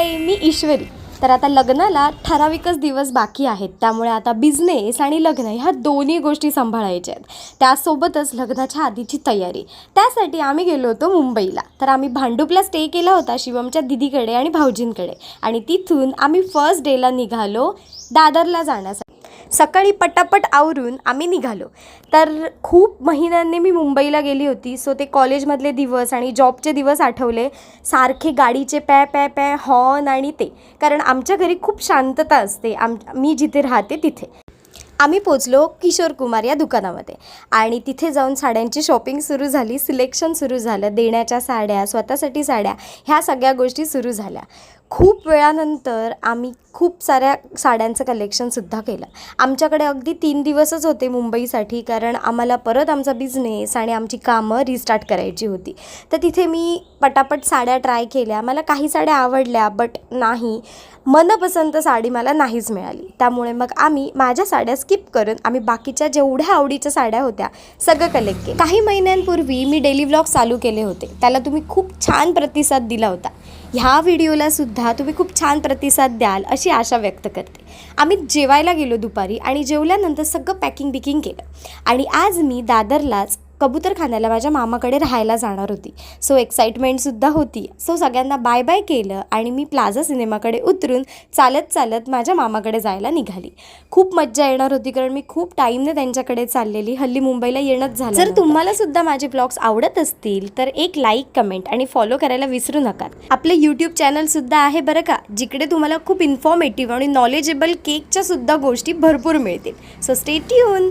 हाय मी ईश्वरी. तर आता लग्नाला ठराविकच दिवस बाकी आहेत. त्यामुळे आता बिझनेस आणि लग्न ह्या दोन्ही गोष्टी सांभाळायच्या आहेत. त्यासोबतच लग्नाच्या आधीची तयारी. त्यासाठी आम्ही गेलो होतो मुंबईला. तर आम्ही भांडुपला स्टे केला होता शिवमच्या दिदीकडे आणि भाऊजींकडे. आणि तिथून आम्ही फर्स्ट डेला निघालो दादरला जाण्यासाठी. सकाळी पटापट आवरून आम्ही निघालो. तर खूप महिन्यांनी मी मुंबईला गेली होती. सो ते कॉलेजमधले दिवस आणि जॉबचे दिवस आठवले. सारखे गाडीचे पॅ पॅ पॅ हॉर्न आणि ते. कारण आमच्या घरी खूप शांतता असते. आम मी जिथे राहते तिथे. आम्ही पोचलो किशोर कुमार या दुकानामध्ये. आणि तिथे जाऊन साड्यांची शॉपिंग सुरू झाली. सिलेक्शन सुरू झालं. देण्याच्या साड्या स्वतःसाठी साड्या ह्या सगळ्या गोष्टी सुरू झाल्या. खूप वेळानंतर आम्ही खूप साऱ्या साड्यांचं कलेक्शनसुद्धा केलं. आमच्याकडे अगदी तीन दिवसच होते मुंबईसाठी कारण आम्हाला परत आमचा बिझनेस आणि आमची कामं रिस्टार्ट करायची होती. तर तिथे मी पटापट साड्या ट्राय केल्या. मला काही साड्या आवडल्या बट नाही. मनपसंत साडी मला नाहीच मिळाली. त्यामुळे मग आम्ही माझ्या साड्या स्किप करून आम्ही बाकीच्या जेवढ्या आवडीच्या साड्या होत्या सगळं कलेक्ट केलं. काही महिन्यांपूर्वी मी डेली व्लॉग चालू केले होते. त्याला तुम्ही खूप छान प्रतिसाद दिला होता. ह्या व्हिडिओला सुद्धा तुम्ही खूप छान प्रतिसाद द्याल अशी आशा व्यक्त करते. आम्ही जेवायला गेलो दुपारी आणि जेवल्यानंतर सगळं पॅकिंग बिकिंग केलं. आणि आज मी दादरलाच कबूतरखान्याला माझ्या मामाकडे राहायला जाणार होती. सो एक्साइटमेंटसुद्धा होती. सो सगळ्यांना बाय बाय केलं आणि मी प्लाझा सिनेमाकडे उतरून चालत चालत माझ्या मामाकडे जायला निघाली. खूप मज्जा येणार होती कारण मी खूप टाईमने त्यांच्याकडे चाललेली. हल्ली मुंबईला येणंच झालं जर तुम्हाला सुद्धा माझे ब्लॉग्स आवडत असतील तर एक लाईक कमेंट आणि फॉलो करायला विसरू नका. आपले यूट्यूब चॅनलसुद्धा आहे बरं का जिकडे तुम्हाला खूप इन्फॉर्मेटिव्ह आणि नॉलेजेबल केकच्या सुद्धा गोष्टी भरपूर मिळतील. So stay tune